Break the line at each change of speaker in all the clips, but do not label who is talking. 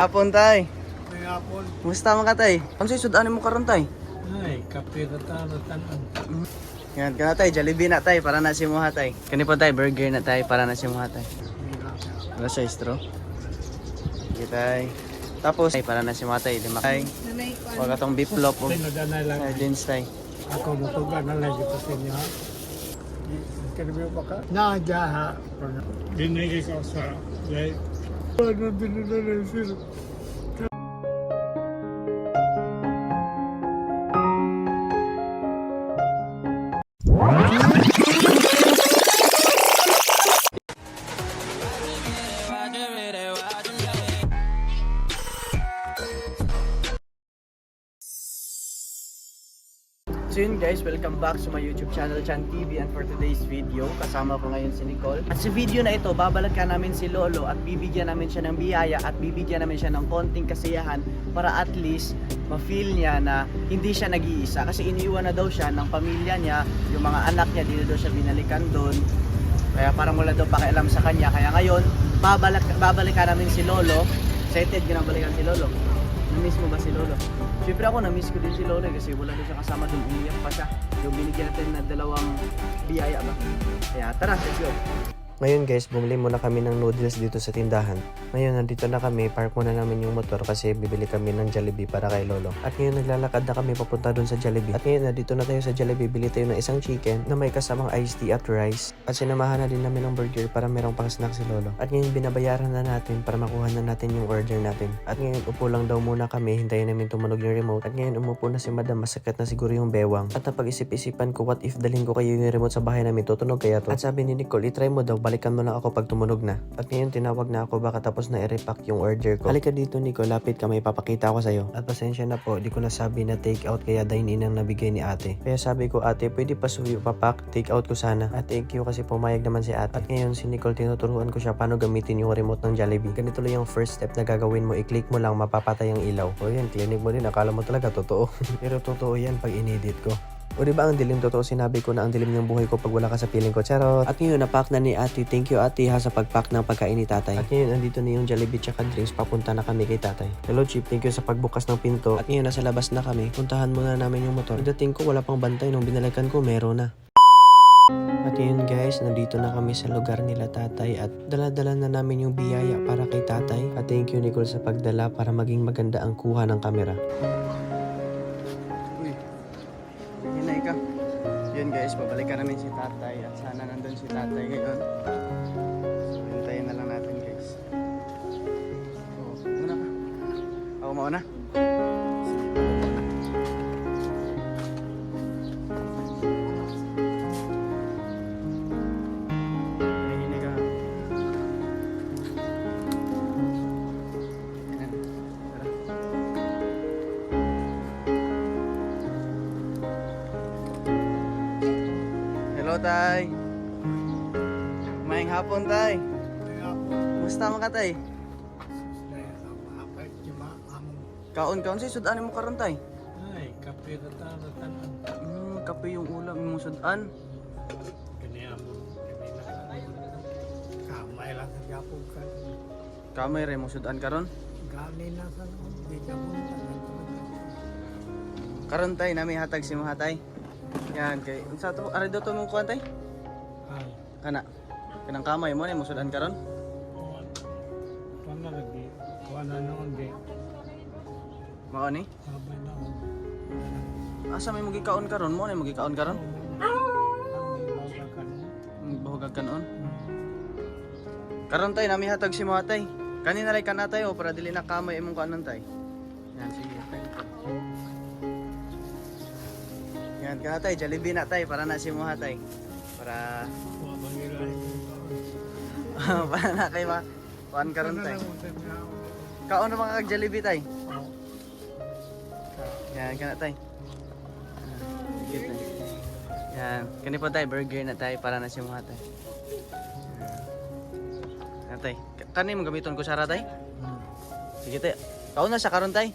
Hapon tay.
May hapon.
Musta man ka tay? Ang sudan mo karon tay?
Ay, kape na tayo tanan.
Yan kana tay, Jollibee na tay para na si Muha tay. Kani po tay, burger na tay para na si Muha tay. Wala siya straw. Sige tay. Tapos tay para na si Muha tay, lima tay. Wag atong beef loaf o
Ay,
sardines tay.
Ako mutugan na lang ito sa inyo ha. Kanabi pa ka? Nadya ha. Dinigay ka sa like. Ano binunod sila?
So guys, welcome back sa my YouTube channel Chan TV and for today's video, kasama ko ngayon si Nicole. At sa video na ito, babalikan namin si Lolo at bibigyan namin siya ng biyaya at bibigyan namin siya ng konting kasiyahan para at least ma-feel niya na hindi siya nag-iisa kasi iniwan na daw siya ng pamilya niya, yung mga anak niya, dito daw siya binalikan doon. Kaya parang wala daw pakialam sa kanya. Kaya ngayon, babalik, babalikan namin si Lolo. Excited ka na balikan si Lolo. Na-miss mo ba si Lolo? Siyempre ako, na-miss ko din si Lolo eh, kasi wala doon siya kasama doon. Umiyak pa siya. Yung binigyan natin na dalawang biyaya ba? Kaya tara, let's go. Ngayon guys, bumili muna kami ng noodles dito sa tindahan. Ngayon, nandito na kami, park muna namin yung motor kasi bibili kami ng Jollibee para kay Lolo. At ngayon, naglalakad na kami papunta doon sa Jollibee. At ngayon, nandito na tayo sa Jollibee, bili tayo ng isang chicken na may kasamang iced tea at rice. At sinamahan na din namin ng burger para merong pang snack si Lolo. At ngayon, binabayaran na natin para makuha na natin yung order natin. At ngayon, upo lang daw muna kami, hintayin namin tumunog yung remote. At ngayon, umupo na si Madam, masakit na siguro yung bewang. At napag-isip-isipan ko, what if dalhin ko kayo yung remote sa bahay namin, tutunog kaya to? At sabi ni Nicole, itry mo daw, balikan mo lang ako pag tumunog na. At ngayon, tinawag na ako baka tapos na i-repack yung order ko. Halika dito, Nicole, lapit ka, may papakita ko sa'yo. At pasensya na po, di ko nasabi na take out kaya dine-in ang nabigay ni ate. Kaya sabi ko, ate, pwede pa suyo papak, take out ko sana. At thank you kasi pumayag naman si ate. At ngayon, si Nicole, tinuturuan ko siya paano gamitin yung remote ng Jollibee. Ganito lang yung first step na gagawin mo, i-click mo lang, mapapatay ang ilaw. O yan, clinic mo din, akala mo talaga totoo. Pero totoo yan pag inedit ko. O di ba ang dilim totoo sinabi ko na ang dilim ng buhay ko pag wala ka sa piling ko. Charot. At ngayon napak na ni ate. Thank you ate ha sa pagpack ng pagkain ni tatay. At ngayon andito na yung Jollibee tsaka drinks. Papunta na kami kay tatay. Hello Chip, thank you sa pagbukas ng pinto. At ngayon nasa labas na kami. Puntahan muna namin yung motor. Pagdating ko wala pang bantay. Nung binalikan ko meron na. At yun guys, nandito na kami sa lugar nila tatay at dala-dala na namin yung biyaya para kay tatay. At thank you Nicole sa pagdala para maging maganda ang kuha ng kamera. Hinay ka. Yun guys, babalikan namin si tatay at sana nandun si tatay ngayon. Hintayin na lang natin guys. So, muna ka. Ako mauna. Hapon, Tay. Musta man ka, Tay? Kaon-kaon si sudan mo karon, Tay.
Ay, kape na tanan.
Hmm, kape yung ulam yung sudan.
Kani among. Kani na. Kamay lang sa Japon ka.
Kamay re mo sudan karon.
Gani na sa ka.
Karon, Tay, nami hatag si mo hatay. Yan kay unsa to? Ari daw to mong kuan, Tay?
Ay.
Kana. Kanang kamay mo ni mo sudan karon.
Tuwan na lagi. Tuwan na noon di.
Mao ni.
Sabay na ako.
Asa may magikaon karon mo ni magikaon karon? Bahugag kanon. Karon tay nami hatag si mo hatay. Kanina ray kanatay o para dili na kamay imong kanon tay. Yan sige. Yan ka tay, Jollibee na tay para na si mo hatay. Para para na kay ma kuan karon tay. Kaon na mga kag Jollibee tay. Yan kana tay. Ah, Sige tay. Yan, kani po tay burger na tay para na si mo hatay. Yan tay. Ka- Kani mo gamiton ko sara tay? Sige tay. Kaon na sa karon tay.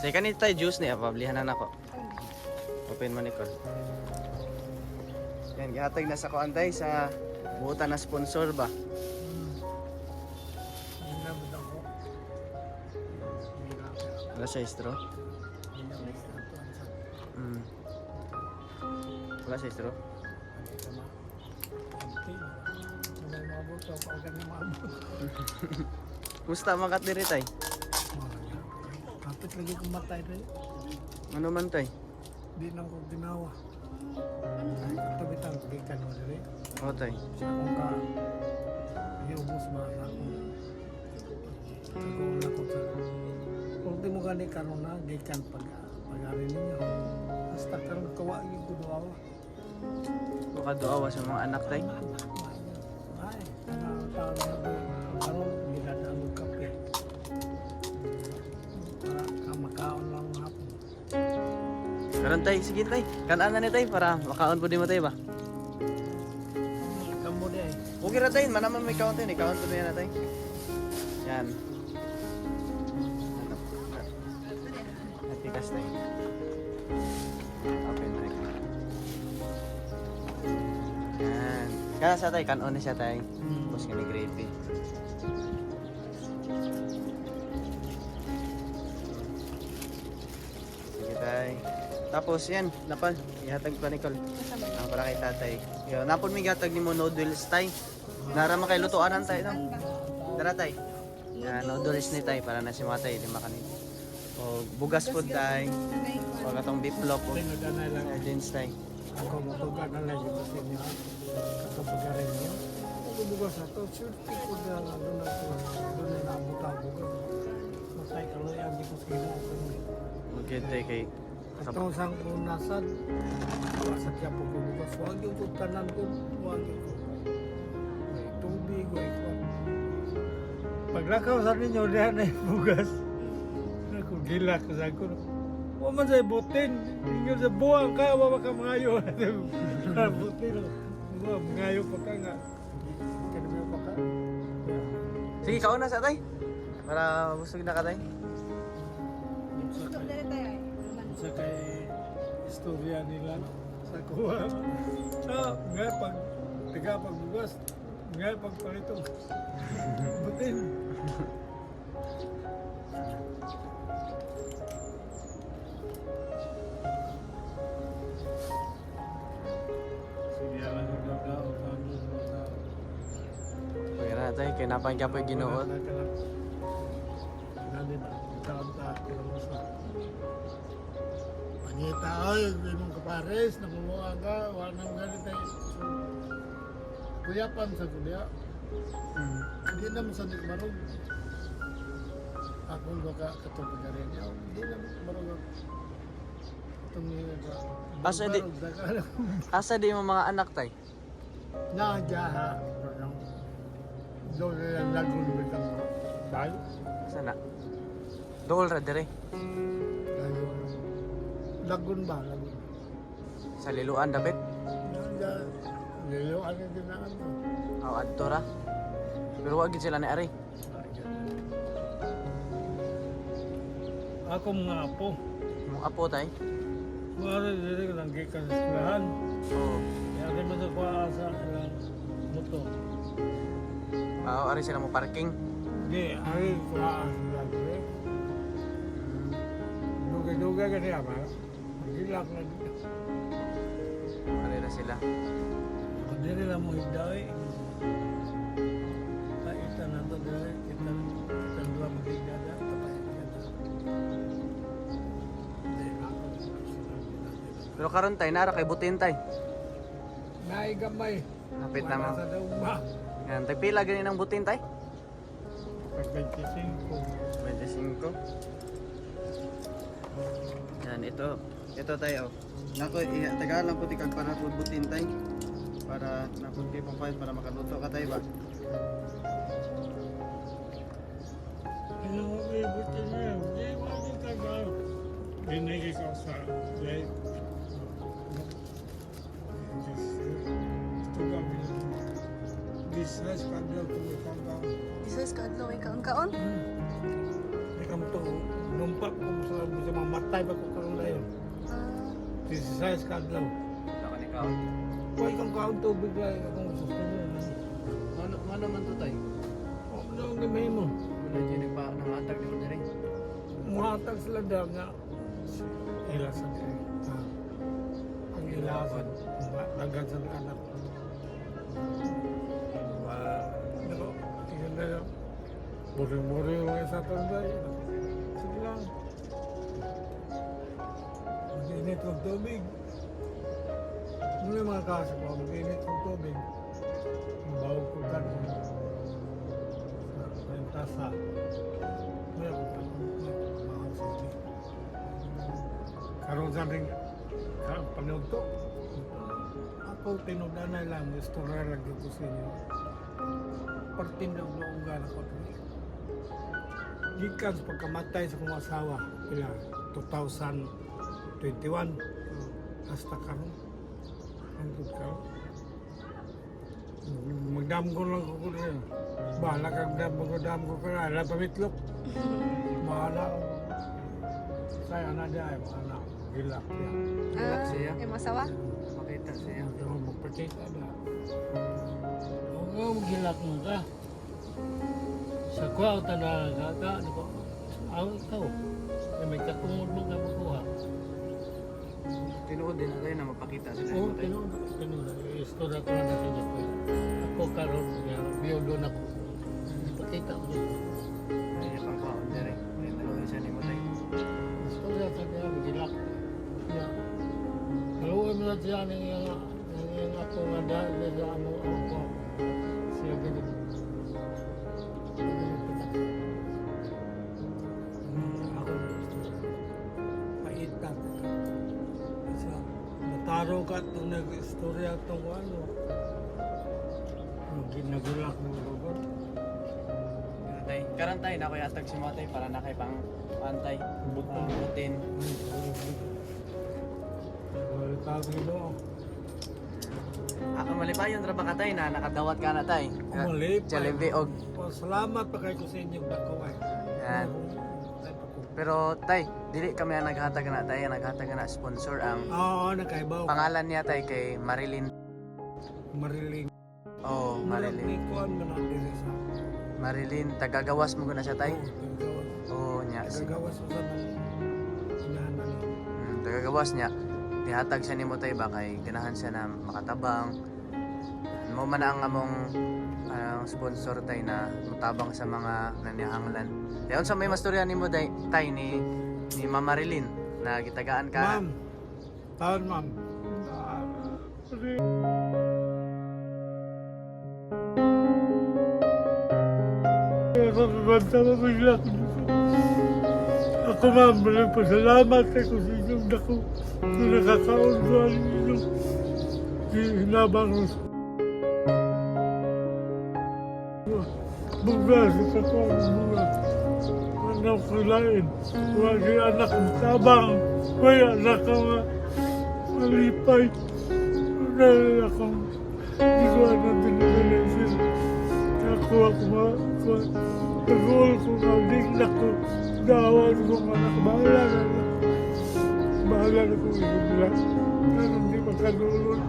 Say kani tay juice ni pablihan na nako. Open mo ni ko. Yan gihatag na sa kuan tay sa buutan na sponsor ba. Wala siya straw? Mm. Wala siya straw? Kumusta makat diri tay?
Kapit lagi kumatay rin.
Ano man tay?
Di nang ko ginawa. Ay, katabitan ko kay kanwa rin.
O tay.
Akong ka, iubos ba na ako. Siguro na ko sa... Kung di mo gani karon na, di kan pag pag-ari ninyo. Basta karon kawa yung kudawa.
Baka doawa sa mga anak tay.
Ay, ano tao Karon
tay, sige tay. Kanan na ni tay para makaon po di mo tay ba?
Kamu di ay.
Okay ra tay, manaman may yun. I-count ko na yan na tay. Yan. Natikas tay. Open mic. Yan. Kaya sa tay, kanon na siya tay. Tapos kini gravy. Tapos yan, napal, ihatag pa Nicole. Ang para kay tatay. Yo, napon mi gatag nimo noodles tay. Nara man kay lutuanan tay no. Dara tay. Yan, noodles ni tay para na si matay di makanin. O bugas pud tay. O katong beef loaf o sardines tay.
Ako matugan na lang yung sa inyo. Kapagarin niyo. Ako bugas na to. Surti ko na lang doon ako. Doon na nabuta bugas. Masay ka lang yung ko sila.
Okay tay kay
Atong sang punasan. Sa kaya po ko bugas. Huwag yung tanan ko. Huwag yung ko. May tubig. May ko. Paglakaw sa ninyo, diyan na bugas. Ako gila ko sa ko. Huwag man sa butin. Inyo sa buwang ka. Huwag ka mangayo. butin. Huwag mangayo pa ka nga.
Sige, kaon na sa tay. Para busog na ka tay.
Istorya nila sa kuha. Ah, nga pag tiga pagbugas, nga pag palito. Butin. Sige lang ang gagaw, kami mga
Okay na tay, kay napang kaya po Ginoo.
Panyeta, ay, hindi mong kapares, namumuha ka, wala nang ganit ay. So, kuyapan sa kuya,
Mm.
hindi naman sa marog. Ako baka katong ka rin niya, hindi naman marog ako.
Asa di-. Asa di mo mga anak tay?
Najaha, na lagun with ang tayo.
Sana. Dool ra dire.
Lagun ba? Lagun.
sa liluan
lilo, ano din na ano.
Aw adto ra. Pero wag gid sila ni ari.
Ako mga apo,
Mong apo tay.
mga dili ko lang gikan sa eskwelahan.
Oo.
Kaya mo sa kuwaasa ilang moto.
Aw ari sila mo parking.
Di, ay kuwaasa lang eh. Dugay-dugay ka Magilak na dito.
Ari na sila.
Dili lang mo higdai. Kaita na to dili. Kita, kita dua magigada.
Pero karon tay nara kay butin tay.
Naigamay.
Napit na mo.
Sa?
Yan, tay pila gani ng butin tay?
Pag 25.
25. Yan, ito. Ito tayo. Nako, iya, taga lang po tikag para butin tay. Para napunti pang fight para makaluto ka tayo ba?
Ano mo may buti niya? Di mo ang tagal. Binigay ko sa live. Ito kami. This has kandil ko may kandang.
Jesus ka adlaw ikaw ang kaon.
May kam to. Numpak ko sa mga matay ba ko karoon na
Ah,
This has kandil.
Saka ni ka.
Huwag kang kaon tubig lang. Akong susunod.
Ano, ano man to tay?
O, ano ang gamay mo?
Wala dyan nagpa nangatag mo na rin.
Mga mahatag sila daw nga ila sa ah, ang ilasan dagan sa anak ma ano tingnan na yun muri-muri yung isa tanday init ng tubig. Ano yung mga kaso ko, mag-init ng tubig. Ang bawag ko ganun. Sa yung tasa. Kaya ko pa mahal sa ito. Karoon sa rin, panugto. Ako tinugdan na lang, gusto na lang dito sa inyo. Partinag noong gana ko. Gikan sa pagkamatay sa kong asawa, kailangan. 2000 21. Hasta karon. Ang good ka. Magdam ko lang ko ko rin. Bahala kang dam ko, dam ko ka. Pamitlok. Bahala. Kaya na dyan, bahala. Gilak ah,
siya.
Gilak
siya.
Eh, masawa?
Makita siya.
Pero magpakita na. Oo, magilak mo ka. Sa kwaw talaga, ka, ano ko? Ang ikaw. May katungod mo ka makuha.
Tinuod din na tayo na mapakita sila.
Oo, tinod. Tinod. Istorya ko na natin. Ako karon niya. Biyodo na ko. Ipakita ko niya.
Kaya pang kaon dire. May naluwi siya ni mo tayo.
Istorya sa niya. Magilak. Maluwi mo na siya ng iyang ako nga dahil ka itong nag-istorya itong ano. Ang ginagulak ng lugar.
Ano tay? Karan tay na ko yatag si mo tay para na kay pang antay. Buton butin.
Wala tawag ito.
Ako malipayon ra ba ka tay na nakadawat ka na tay.
Malip.
Jollibee og
Salamat pa kay ko sa inyong dako ay.
Yan. Pero tay, dili kami ang naghatag na tay, ang naghatag na sponsor ang
Oo, nakaibaw.
pangalan niya tay kay Marilyn.
Mariling.
Oh, Marilyn.
Kuan man ang diri sa.
Marilyn, tagagawas mo na siya tay.
Oo,
Oh, nya. si-
Gagawas sa mga inahanan.
Mm, tagagawas niya. Tihatag siya nimo tay ba kay ganahan siya na makatabang. Mo man ang among ang sponsor tay na mutabang sa mga nanihanglan. Kaya unsa may mastorya nimo day tay ni ni Ma'am Marilyn na gitagaan ka.
Ma'am. Taon, ma'am. Ah, ko. Ako ma'am, maraming pasalamat ako sa inyong dako. Kung nakakaunduan ninyo. Hinabang ko sa Bugas sa ko ang mga anak ko lain. Yung anak ng tabang. May anak nga malipay. Dahil akong hindi ko ano dinilisin. Ako ako ko- Nagul ko nga dignak ko. Dawan ko anak. Bahala na na. Bahala na ko ibigla. Pero hindi makadulon.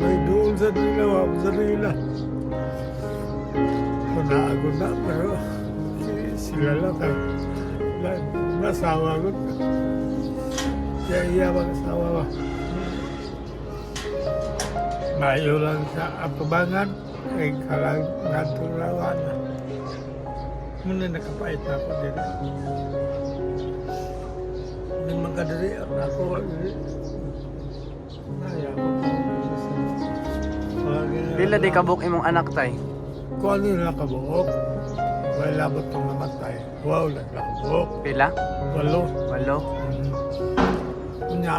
May doon sa nila, sa nila. Panaago na, pero si- sila lang ka. Na- Nasawa ko. Kaya iya bang asawa ba? Mayo lang sa apabangan. Ay kalang natulawan na. Muna nakapait na ako din. Hindi man ka diri. Ako. Naya ko.
Pila di kabuk imong anak tay?
Kung ano yung nakabuok, may labot kong namatay. Wow, nakabuok.
Pila?
Walo.
Walo.
Kunya,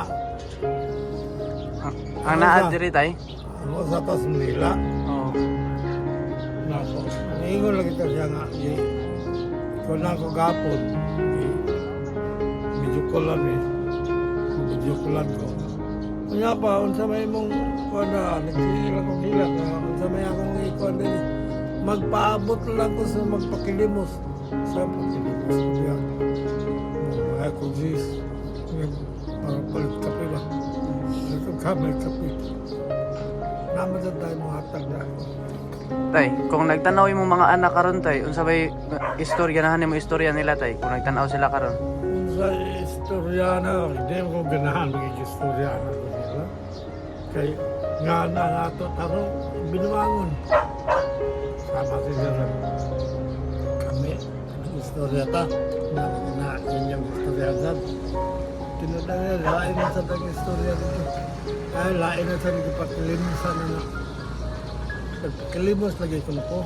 Ang, ang naa diri tay?
ano sa tas nila.
Oh.
Nako. Niingon lang ito siya nga. Kung na ako gapon, medyo ko lang eh. Medyo ko lang ko. Kanya pa, unsa may mong, kuha na, nagsihilang akong hilak na, unsa may akong ikuan din eh. Magpaabot lang ko sa magpakilimos. Sa pakilimos ko diyan. Mga ko jis. Para palit kape ba? Ito kamay kape. Naman sa tayo mga hatag na.
Tay, kung nagtanaw mo mga anak karon tay, unsa bay istorya na mo istorya nila tay, kung nagtanaw sila karon.
Sa istorya na, hindi ko ganahan magiging istorya na nila. Kay nga na nato taro, binuwangon. Sama sila na kami, ang istorya ta, na, na yun yung istorya dyan. Tinutang nila, lain na sa tang istorya dito. Ay, lain na sa nagpakilimusan na na. Nagpakilimos lagi ko po.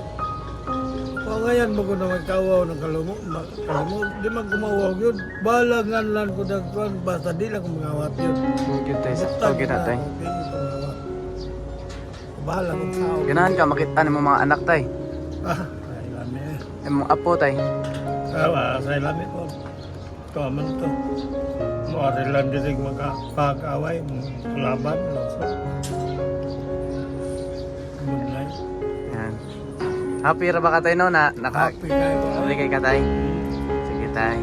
O ngayon ko na magkawaw ng kalumo, di man gumawaw yun. Balangan lang ko ng kwan, basta di lang ko mangawat yun.
Okay tay,
Butang
sa okay na
Bahala kong sao.
Ganahan ka makita mo mga anak tay.
Ah, sa ilami eh.
Apo tay.
Sawa, sa ilami ko. Ito man to. Mga lang din magkakaway, laban, laso. Mulay.
Yan. Happy ra ba ka tay no na naka
Happy kayo.
Happy kay ka tay. Sige tay.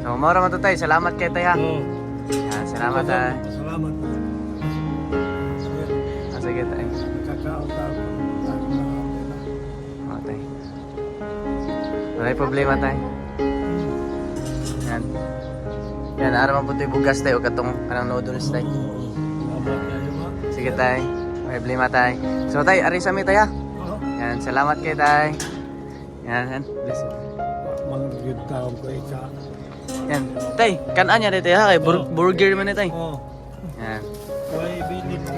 So, mo ra man to tay. Salamat kay tay ha.
Oo.
Yan, salamat tay. Wala problema tay. Yan. Yan, araw man po bugas tayo, katong kanang noodles tay. Sige tay. May problema tay. So tay, ari sa mi tay ha. Yan, salamat kay tay. Yan, yan. Bless you.
Mga good taon ko ika.
Yan. Tay, kanan niya dito ha kay bur- burger man ni tay.
Oh,
Yan.
bilin mo.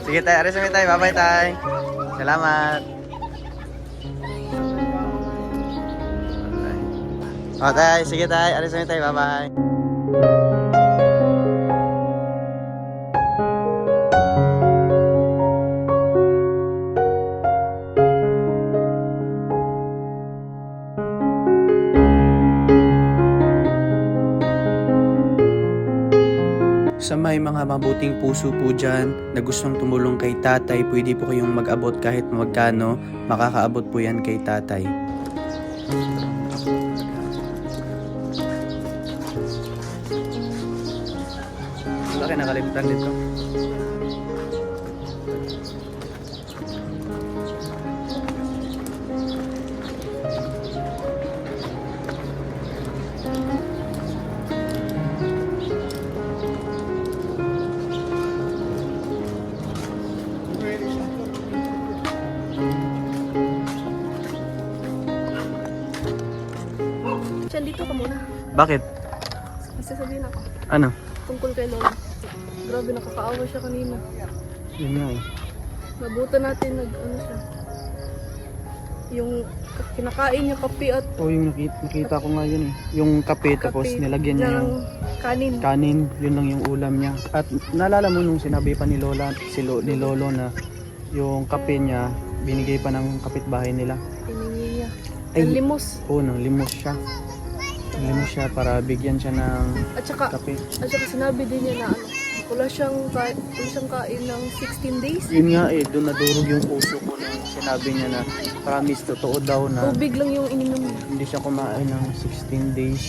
Sige tay, ari sa mi tay. Bye-bye tay. Salamat. Oh, tay, sige tay, sa mi tay. Bye-bye. Sa may mga mabuting puso po dyan na gustong tumulong kay tatay, pwede po kayong mag-abot kahit magkano, makakaabot po yan kay tatay. Bakit nakalimutan dito?
Dito ka muna.
Bakit?
May sasabihin ako.
Ano?
Tungkol kay Lola. Grabe, nakakaawa siya kanina.
Yun nga eh.
Nabutan natin nag, ano siya. Yung kinakain niya kape at
Oo, yung nakita, nakita ko nga yun eh. Yung kape, tapos
kape
nilagyan niya
ng
yung
kanin.
kanin, yun lang yung ulam niya. At naalala mo nung sinabi pa ni Lola, si Lo, ni Lolo na yung kape niya, binigay pa ng kapitbahay nila.
Hiningi niya.
Ay.
Ng limos.
Oo, nang limos siya. Limos siya para bigyan siya ng
At saka,
kape.
at saka sinabi din niya na ano, wala siyang, kain, wala siyang kain ng 16 days.
Yun nga eh, doon nadurog yung puso ko nung sinabi niya na promise, totoo daw na
Tubig lang yung ininom niya.
hindi siya kumain ng 16 days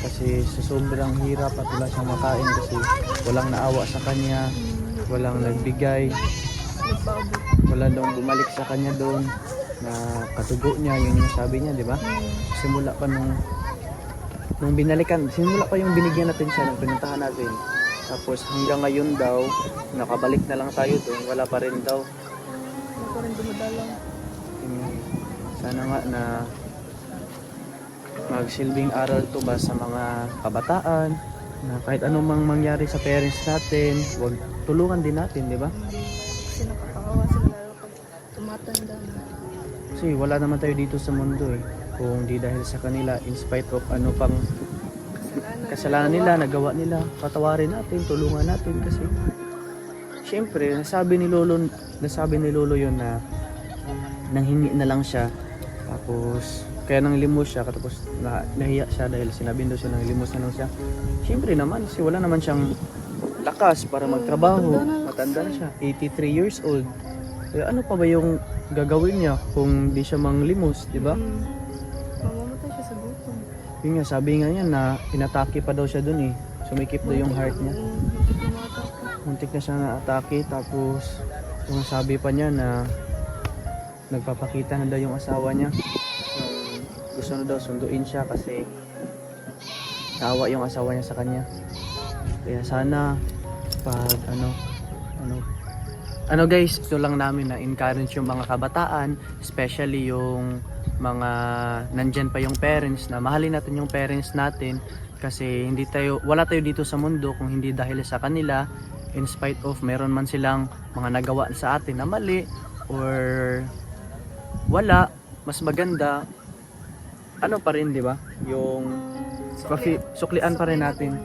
kasi sa sobrang hirap at wala siyang makain kasi walang naawa sa kanya, walang nagbigay,
Nagpaabot.
wala daw bumalik sa kanya doon na katugo niya, yun yung sabi niya, di ba?
Hmm.
Simula pa nung nung binalikan, simula pa yung binigyan natin siya nung pinuntahan natin. Tapos hanggang ngayon daw, nakabalik na lang tayo doon, wala pa rin daw.
Ano pa rin dumadalang.
Yun, Sana nga na magsilbing aral to ba sa mga kabataan na kahit anong mang mangyari sa parents natin, wag tulungan din natin, di ba?
Kasi nakakaawa sila lalo pag tumatanda na.
Kasi wala naman tayo dito sa mundo eh. Kung di dahil sa kanila, in spite of ano pang
Kasalanan.
nila, nagawa nila, patawarin natin, tulungan natin kasi Siyempre, nasabi ni Lolo, nasabi ni Lolo yon na nanghingi na lang siya. Tapos, kaya nang limos siya, tapos na, nahiya siya dahil sinabi daw siya nang limos na lang siya. Siyempre naman, kasi wala naman siyang lakas para magtrabaho. Matanda na siya, 83 years old. Kaya ano pa ba yung gagawin niya kung di siya manglimos, di ba? Yun nga, sabi nga niya na inatake pa daw siya dun eh. Sumikip daw yung heart niya. Muntik na siya na atake tapos yung sabi pa niya na nagpapakita na daw yung asawa niya. Um, gusto na daw sunduin siya kasi naawa yung asawa niya sa kanya. Kaya sana pag ano ano ano guys, ito lang namin na encourage yung mga kabataan, especially yung mga nandyan pa yung parents na mahalin natin yung parents natin kasi hindi tayo wala tayo dito sa mundo kung hindi dahil sa kanila. In spite of meron man silang mga nagawa sa atin na mali or wala mas maganda ano pa rin di ba? Yung ipa-fi- suklian pa rin natin.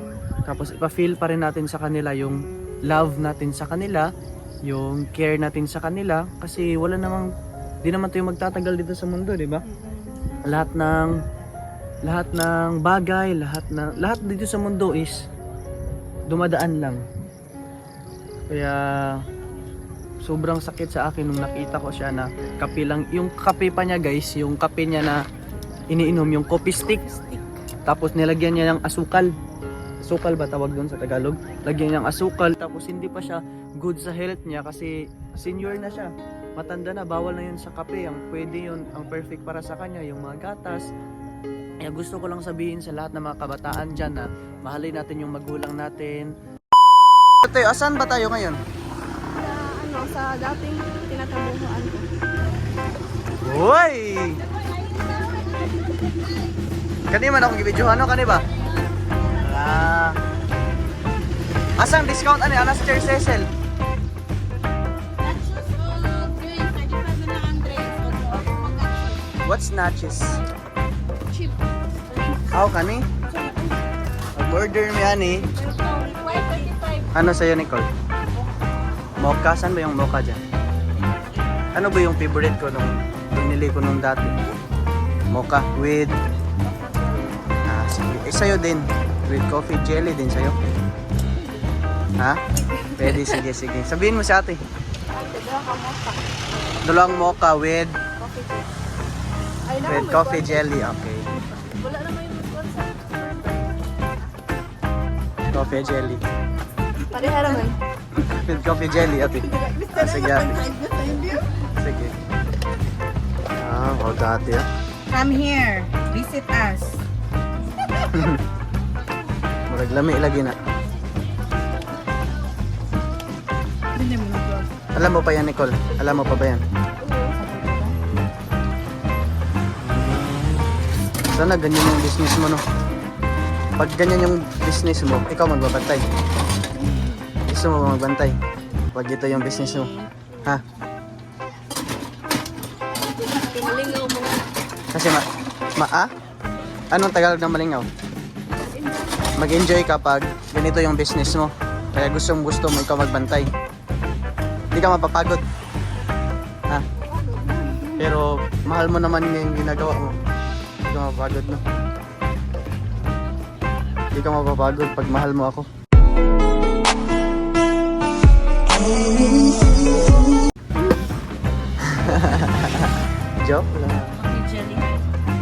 Tapos ipa-feel pa rin natin sa kanila yung love natin sa kanila yung care natin sa kanila kasi wala namang di naman tayo magtatagal dito sa mundo di ba? Lahat ng lahat ng bagay lahat na lahat dito sa mundo is dumadaan lang. Kaya sobrang sakit sa akin nung nakita ko siya na kape lang yung kape pa niya guys yung kape niya na iniinom yung coffee stick. Tapos nilagyan niya ng asukal. Asukal ba tawag doon sa Tagalog? Lagyan niya ng asukal tapos hindi pa siya good sa health niya kasi senior na siya matanda na bawal na yun sa kape ang pwede yun ang perfect para sa kanya yung mga gatas kaya gusto ko lang sabihin sa lahat ng mga kabataan dyan na mahalin natin yung magulang natin Tayo, asan ba tayo ngayon?
Sa, ano, sa dating tinatabuhan ko.
Uy! Kani man akong gibidyohan no kani ba? Ah. Asang discount ani chair Cecil? What's natches?
Cheap.
How kani? Mag-order mi ani. Ano sa'yo Nicole? Mocha? Saan ba yung mocha dyan? Ano ba yung favorite ko nung binili ko nung dati? Mocha with... Ah, sige. Eh, sa'yo din. With coffee jelly din sa'yo. Ha? Pwede, sige, sige. Sabihin mo sa ate.
Mo sa
Dalawang mocha with, with coffee jelly. Okay.
Wala naman yung sa...
Coffee jelly.
Pareha naman.
With coffee jelly, ate. Ah, sige, ate. Sige. Ah, wag ate ah.
Come here. Visit us.
Murag lami lagi na. Alam mo pa yan, Nicole? Alam mo pa ba yan? Sana ganyan yung business mo, no? Pag ganyan yung business mo, ikaw magbabantay. Gusto mo ba magbantay? Pag ito yung business mo. Ha?
Pinalingaw mo.
Kasi ma... Ma... Ah? Anong Tagalog ng malingaw? Mag-enjoy ka pag ganito yung business mo. Kaya gustong gusto mo ikaw magbantay. Hindi ka mapapagod. Ha? Pero mahal mo naman yung ginagawa mo. Ka mapapagod, no? Hindi ka mapapagod pag mahal mo ako. Joke lang.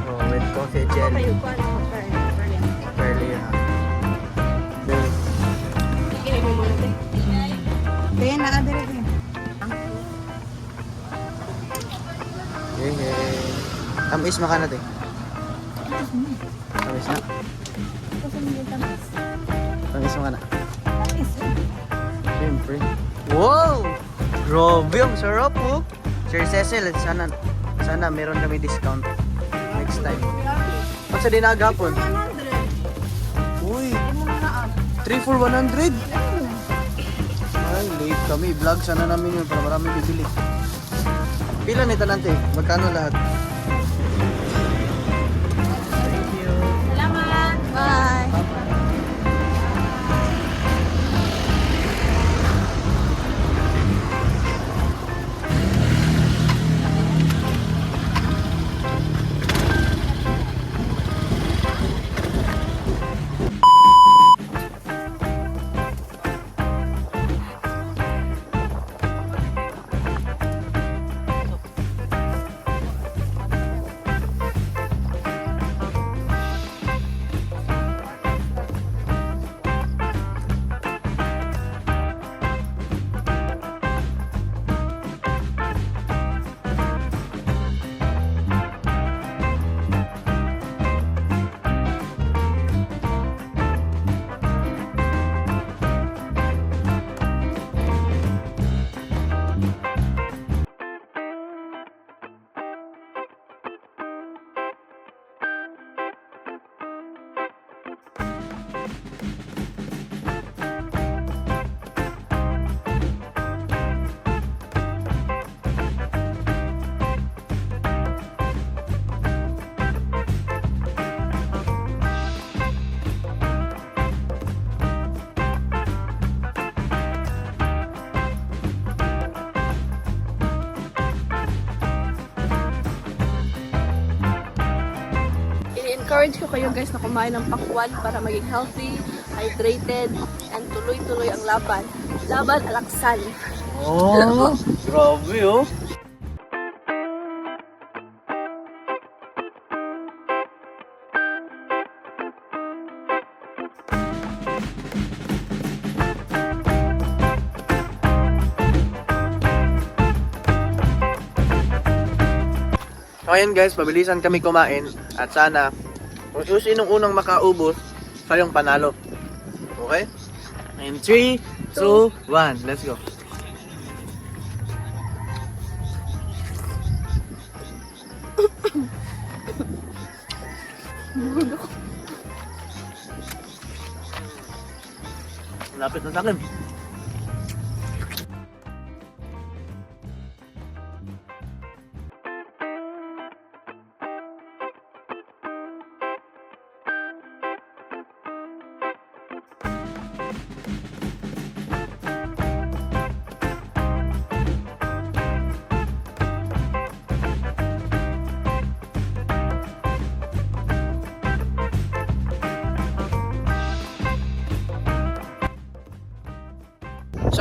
Oh, with coffee jelly. Barely, ha?
Kaya na-adere ko yun.
Hey, hey. Tamis maka natin. Tamis na. Tamis maka na. Siyempre. Wow! Grabe, ang sarap po. Sir Cecil, sana, sana meron kami discount next time. Pag sa dinagapon. Uy, 3 for 100? Ay, late kami. Vlog sana namin yun para marami bibili. Pila nito nante? Magkano lahat?
Encourage ko kayo guys na kumain ng pakwan para maging healthy, hydrated, and tuloy-tuloy ang laban. Laban alaksan.
Oh, grabe oh. So ayan guys, pabilisan kami kumain at sana kung sinong unang makaubos, siya yung panalo. Okay? In 3, 2, 1, let's go. Lapit na sa akin.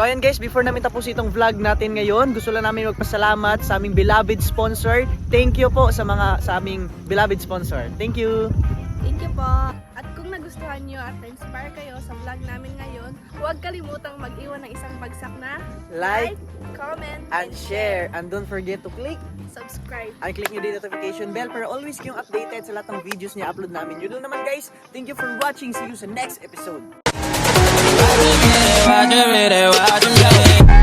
So ayan guys, before namin tapos itong vlog natin ngayon, gusto lang namin magpasalamat sa aming beloved sponsor. Thank you po sa mga sa aming beloved sponsor. Thank you.
Thank you po. At kung nagustuhan nyo at na-inspire kayo sa vlog namin ngayon, huwag kalimutang mag-iwan ng isang bagsak na
Like
comment,
and share and don't forget to click
subscribe.
and click nyo din notification bell para always kayong updated sa lahat ng videos niya upload namin. Yun naman guys. Thank you for watching. See you sa next episode.
봐줘 이래 와준 게